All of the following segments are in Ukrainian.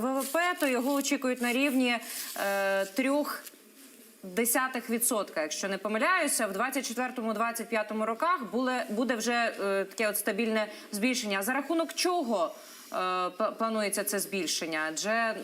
ВВП, то його очікують на рівні е, трьох. Десятих відсотка, якщо не помиляюся, в 24-25 роках буде, вже е, таке от стабільне збільшення. За рахунок чого е, планується це збільшення? Адже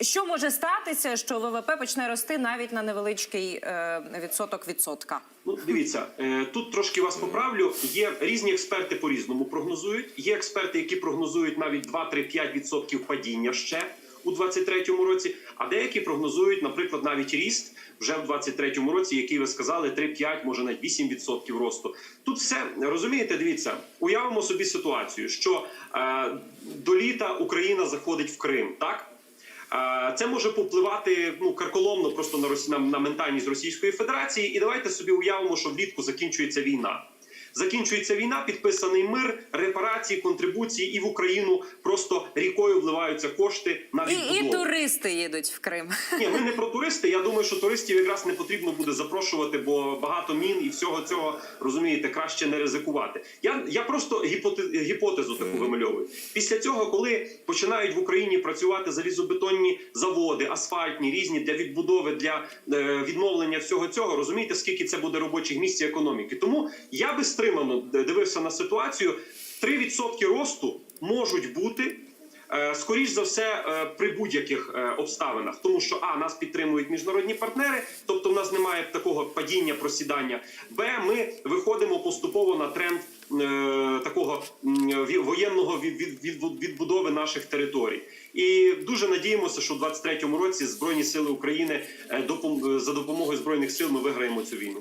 що може статися, що ВВП почне рости навіть на невеличкий е, відсоток відсотка? Ну, дивіться, е, тут трошки вас поправлю. Є різні експерти по-різному прогнозують. Є експерти, які прогнозують навіть 2-3-5% падіння ще у 23-му році, а деякі прогнозують, наприклад, навіть ріст вже в 23-му році, який ви сказали, 3-5, може навіть 8% росту. Тут все розумієте, дивіться, уявимо собі ситуацію, що е, до літа Україна заходить в Крим, так? Це може попливати ну карколомно просто на на, на ментальність Російської Федерації. І давайте собі уявимо, що влітку закінчується війна. Закінчується війна, підписаний мир, репарації, контрибуції, і в Україну просто рікою вливаються кошти на І, відбудову. і туристи їдуть в Крим. Ні, ми не про туристи. Я думаю, що туристів якраз не потрібно буде запрошувати, бо багато мін і всього цього розумієте, краще не ризикувати. Я, я просто гіпоте, гіпотезу таку вимальовую. Після цього, коли починають в Україні працювати залізобетонні заводи, асфальтні, різні для відбудови, для е, відновлення всього цього, розумієте, скільки це буде робочих місць і економіки. Тому я би стримано дивився на ситуацію. 3% росту можуть бути. Е, Скоріш за все, е, при будь-яких е, обставинах, тому що а нас підтримують міжнародні партнери, тобто в нас немає такого падіння, просідання. Б, ми виходимо поступово на тренд такого воєнного від, від, від- відбудови наших територій. І дуже надіємося, що в 23-му році збройні сили України за допомогою збройних сил ми виграємо цю війну.